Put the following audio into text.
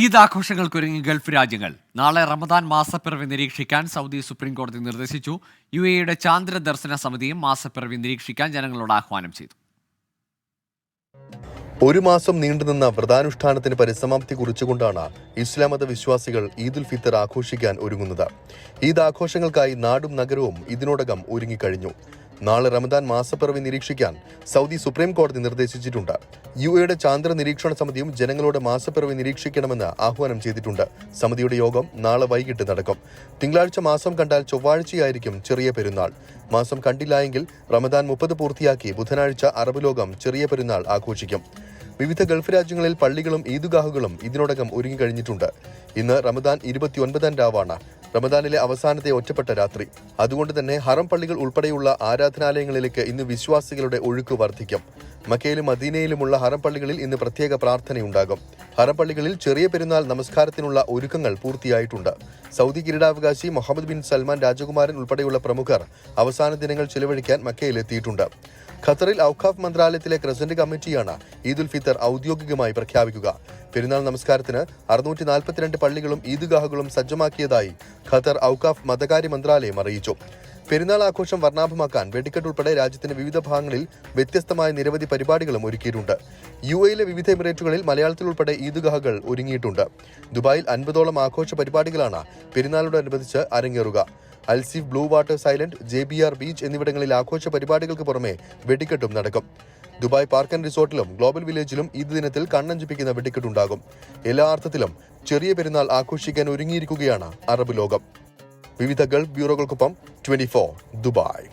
Eid ആഘോഷങ്ങൾക്കൊരുങ്ങി Gulf രാജ്യങ്ങൾ. നാളെ റമദാൻ മാസപ്പിറവി നിരീക്ഷിക്കാൻ സൗദി സുപ്രീം കോടതി നിർദ്ദേശിച്ചു. യു എയുടെ ചാന്ദ്ര ദർശന സമിതിയും മാസപ്പിറവി നിരീക്ഷിക്കാൻ ജനങ്ങളോട് ആഹ്വാനം ചെയ്തു. ഒരു മാസം നീണ്ടുനിന്ന വ്രതാനുഷ്ഠാനത്തിന് പരിസമാപ്തി കുറിച്ചുകൊണ്ടാണ് ഇസ്ലാം മത വിശ്വാസികൾ ഈദുൽ ഫിത്തർ ആഘോഷിക്കാൻ ഒരുങ്ങുന്നത്. ഈദ് ആഘോഷങ്ങൾക്കായി നാടും നഗരവും ഇതിനോടകം ഒരുങ്ങിക്കഴിഞ്ഞു. നാളെ റമദാൻ മാസപ്പിറവി നിരീക്ഷിക്കാൻ സൗദി സുപ്രീം കോടതി നിർദ്ദേശിച്ചിട്ടുണ്ട്. യു എയുടെ ചാന്ദ്ര നിരീക്ഷണ സമിതിയും ജനങ്ങളോട് മാസപ്പിറവി നിരീക്ഷിക്കണമെന്ന് ആഹ്വാനം ചെയ്തിട്ടുണ്ട്. സമിതിയുടെ യോഗം നാളെ വൈകിട്ട് നടക്കും. തിങ്കളാഴ്ച മാസം കണ്ടാൽ ചൊവ്വാഴ്ചയായിരിക്കും ചെറിയ പെരുന്നാൾ. മാസം കണ്ടില്ലായെങ്കിൽ റമദാൻ മുപ്പത് പൂർത്തിയാക്കി ബുധനാഴ്ച അറബ് ലോകം ചെറിയ പെരുന്നാൾ ആഘോഷിക്കും. വിവിധ ഗൾഫ് രാജ്യങ്ങളിൽ പള്ളികളും ഈദ്ഗാഹുകളും ഇതിനോടകം ഒരുങ്ങിക്കഴിഞ്ഞിട്ടുണ്ട് ഇന്ന് റമദാൻ ഇരുപത്തിയൊൻപതാം രാവാണ്. റമദാനിലെ അവസാനത്തെ ഒറ്റപ്പെട്ട രാത്രി. അതുകൊണ്ട് തന്നെ ഹറം പള്ളികൾ ഉൾപ്പെടെയുള്ള ആരാധനാലയങ്ങളിലേക്ക് ഇന്ന് വിശ്വാസികളുടെ ഒഴുക്ക് വർദ്ധിക്കും മക്കയിലും മദീനയിലുമുള്ള ഹറം പള്ളികളിൽ ഇന്ന് പ്രത്യേക പ്രാർത്ഥനയുണ്ടാകും. ഹറം ചെറിയ പെരുന്നാൾ നമസ്കാരത്തിനുള്ള ഒരുക്കങ്ങൾ പൂർത്തിയായിട്ടുണ്ട്. സൗദി കിരീടാവകാശി മുഹമ്മദ് ബിൻ സൽമാൻ രാജകുമാരൻ ഉൾപ്പെടെയുള്ള പ്രമുഖർ അവസാന ദിനങ്ങൾ ചിലവഴിക്കാൻ മക്കയിലെത്തിയിട്ടുണ്ട് ഖത്തറിൽ ഔഖാഫ് മന്ത്രാലയത്തിലെ ക്രസന്റ് കമ്മിറ്റിയാണ് ഈദുൽ ഫിത്തർ ഔദ്യോഗികമായി പ്രഖ്യാപിക്കുക. പെരുന്നാൾ നമസ്കാരത്തിന് അറുന്നൂറ്റി നാൽപ്പത്തിരണ്ട് പള്ളികളും ഈദ്ഗാഹുകളും സജ്ജമാക്കിയതായി ഖത്തർ ഔഖാഫ് മതകാര്യ മന്ത്രാലയം അറിയിച്ചു. പെരുന്നാൾ ആഘോഷം വർണാഭമാക്കാൻ വെടിക്കെട്ട് ഉൾപ്പെടെ രാജ്യത്തിന്റെ വിവിധ ഭാഗങ്ങളിൽ വ്യത്യസ്തമായ നിരവധി പരിപാടികളും ഒരുക്കിയിട്ടുണ്ട്. യു എയിലെ വിവിധ എമിറേറ്റുകളിൽ മലയാളത്തിൽ ഉൾപ്പെടെ ഈദ്ഗാഹകൾ ഒരുങ്ങിയിട്ടുണ്ട്. ദുബായിൽ അൻപതോളം ആഘോഷ പരിപാടികളാണ് പെരുന്നാളോടനുബന്ധിച്ച് അരങ്ങേറുക. അൽസീഫ് ബ്ലൂ വാട്ടർ സൈലന്റ് ജെ ബി ആർ ബീച്ച് എന്നിവിടങ്ങളിൽ ആഘോഷ പരിപാടികൾക്ക് പുറമെ വെടിക്കെട്ടും നടക്കും. ദുബായ് പാർക്ക് ആൻഡ് റിസോർട്ടിലും ഗ്ലോബൽ വില്ലേജിലും ഈദ് ദിനത്തിൽ കണ്ണഞ്ചിപ്പിക്കുന്ന വെടിക്കെട്ടുണ്ടാകും. എല്ലാ അർത്ഥത്തിലും ചെറിയ പെരുന്നാൾ ആഘോഷിക്കാൻ ഒരുങ്ങിയിരിക്കുകയാണ് അറബ് ലോകം. വിവിധ ഗൾഫ് ബ്യൂറോകൾക്കൊപ്പം ട്വന്റി ദുബായ്